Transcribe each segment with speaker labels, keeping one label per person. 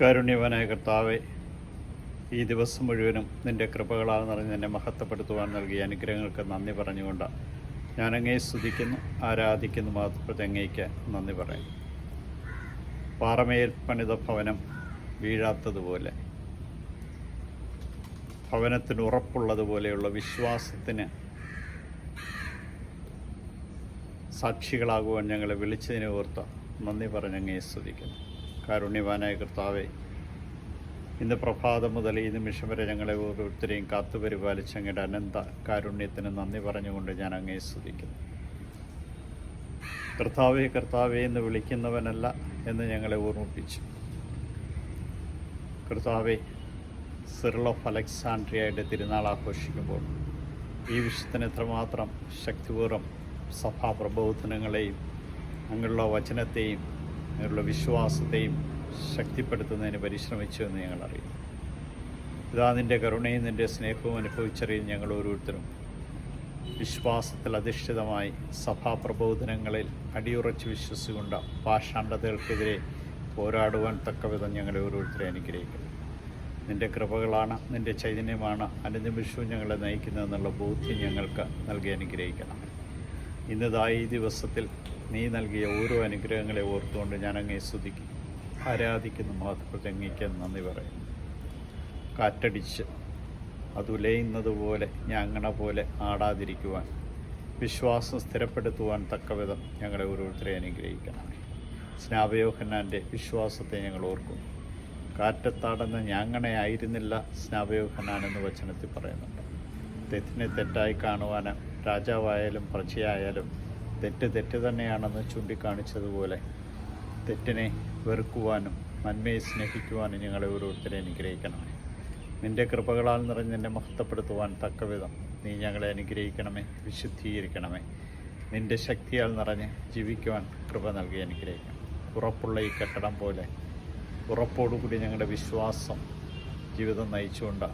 Speaker 1: കാരുണ്യവനായ കർത്താവെ ഈ ദിവസം മുഴുവനും നിന്റെ കൃപകളാൽ നിറഞ്ഞ് എന്നെ മഹത്വപ്പെടുത്തുവാൻ നൽകിയ അനുഗ്രഹങ്ങൾക്ക് നന്ദി പറഞ്ഞുകൊണ്ട് ഞാൻ സ്തുതിക്കുന്നു ആരാധിക്കുന്നു മാത്രത്തെ അങ്ങേക്ക് നന്ദി പറയും പാറമേൽ പണിത ഭവനം വീഴാത്തതുപോലെ ഭവനത്തിന് ഉറപ്പുള്ളതുപോലെയുള്ള വിശ്വാസത്തിന് സാക്ഷികളാകുവാൻ ഞങ്ങളെ വിളിച്ചതിനെ ഓർത്ത് നന്ദി പറഞ്ഞങ്ങേ സ്തുതിക്കുന്നു. കാരുണ്യവാനായ കർത്താവെ ഇന്ന് പ്രഭാതം മുതൽ ഈ നിമിഷം വരെ ഞങ്ങളെ ഓരോരുത്തരെയും കാത്തുപരിപാലിച്ച് അങ്ങയുടെ അനന്ത കാരുണ്യത്തിന് നന്ദി പറഞ്ഞുകൊണ്ട് ഞാൻ അങ്ങേ സ്തുതിക്കുന്നു. കർത്താവെ കർത്താവെ എന്ന് വിളിക്കുന്നവനല്ല എന്ന് ഞങ്ങളെ ഓർമ്മിപ്പിച്ചു. കർത്താവെ സിറിൾ ഓഫ് അലക്സാൻഡ്രിയയുടെ തിരുനാൾ ആഘോഷിക്കുമ്പോൾ ഈ വിഷയത്തിന് എത്രമാത്രം ശക്തിപൂർവം സഭാപ്രബോധനങ്ങളെയും അങ്ങനെയുള്ള വചനത്തെയും അങ്ങനെയുള്ള വിശ്വാസത്തെയും ശക്തിപ്പെടുത്തുന്നതിന് പരിശ്രമിച്ചു എന്ന് ഞങ്ങൾ അറിയുന്നു. ഇതാ നിന്റെ കരുണയും നിന്റെ സ്നേഹവും അനുഭവിച്ചറിയുന്ന ഞങ്ങൾ ഓരോരുത്തരും വിശ്വാസത്തിൽ അധിഷ്ഠിതമായി സഭാപ്രബോധനങ്ങളിൽ അടിയുറച്ച് വിശ്വസിച്ചുകൊണ്ട് പാഷാണ്ഡതകൾക്കെതിരെ പോരാടുവാൻ തക്കവിധം ഞങ്ങളെ ഓരോരുത്തരെ അനുഗ്രഹിക്കുന്നു. നിന്റെ കൃപകളാണ് നിന്റെ ചൈതന്യമാണ് അനുനിമിഷവും ഞങ്ങളെ നയിക്കുന്നതെന്നുള്ള ബോധ്യം ഞങ്ങൾക്ക് നൽകി അനുഗ്രഹിക്കണം. ഇന്നതായി ഈ ദിവസത്തിൽ നീ നൽകിയ ഓരോ അനുഗ്രഹങ്ങളെ ഓർത്തുകൊണ്ട് ഞാൻ അങ്ങേ സ്തുതിക്കും. ആരാധിക്കുന്നു മഹത്വപ്പെട്ട അങ്ങേക്ക് നന്ദി പറയുന്നു. കാറ്റടിച്ച് അത് പോലെ ഞാങ്ങണ പോലെ ആടാതിരിക്കുവാൻ വിശ്വാസം സ്ഥിരപ്പെടുത്തുവാൻ തക്കവിധം ഞങ്ങളെ ഓരോരുത്തരെ അനുഗ്രഹിക്കണം സ്നാപയോഹന്നാന്റെ വിശ്വാസത്തെ ഞങ്ങൾ ഓർക്കുന്നു കാറ്റത്താടുന്ന ഞാങ്ങണയായിരുന്നില്ല സ്നാപയോഹന്നാൻ എന്ന് വചനത്തിൽ പറയുന്നുണ്ട്. തെറ്റിനെ തെറ്റായി കാണുവാനും രാജാവായാലും പ്രജയായാലും തെറ്റ് തെറ്റ് തന്നെയാണെന്ന് ചൂണ്ടിക്കാണിച്ചതുപോലെ തെറ്റിനെ വെറുക്കുവാനും നന്മയെ സ്നേഹിക്കുവാനും ഞങ്ങളെ ഓരോരുത്തരെ അനുഗ്രഹിക്കണമേ നിന്റെ കൃപകളാൽ നിറഞ്ഞ് എന്നെ മഹത്വപ്പെടുത്തുവാൻ തക്കവിധം നീ ഞങ്ങളെ അനുഗ്രഹിക്കണമേ വിശുദ്ധീകരിക്കണമേ. നിന്റെ ശക്തിയാൽ നിറഞ്ഞ് ജീവിക്കുവാൻ കൃപ നൽകി അനുഗ്രഹിക്കണം. ഉറപ്പുള്ള ഈ കെട്ടിടം പോലെ ഉറപ്പോടുകൂടി ഞങ്ങളുടെ വിശ്വാസം ജീവിതം നയിച്ചുകൊണ്ട്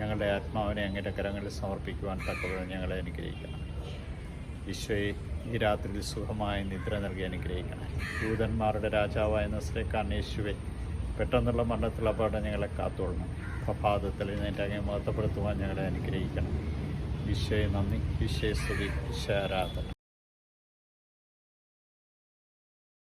Speaker 1: ഞങ്ങളുടെ ആത്മാവിനെ അങ്ങയുടെ കരങ്ങളിൽ സമർപ്പിക്കുവാൻ തക്കവിധം ഞങ്ങളെ അനുഗ്രഹിക്കണം. ഈശോയെ ഈ രാത്രിയിൽ സുഖമായ നിദ്ര നൽകി അനുഗ്രഹിക്കണം ദൂതന്മാരുടെ രാജാവായ നസ്രേക്കാൻ യേശുവെ. പെട്ടെന്നുള്ള മരണത്തിലുള്ള അപകടം ഞങ്ങളെ കാത്തോളണം പ്രഭാതത്തിൽ നിന്റെ അങ്ങനെ മഹത്വപ്പെടുത്തുവാൻ ഞങ്ങളെ അനുഗ്രഹിക്കണം ഈശോയെ നന്ദി. ഈശോയെ സ്തുതി. ഈശോ ആരാധന.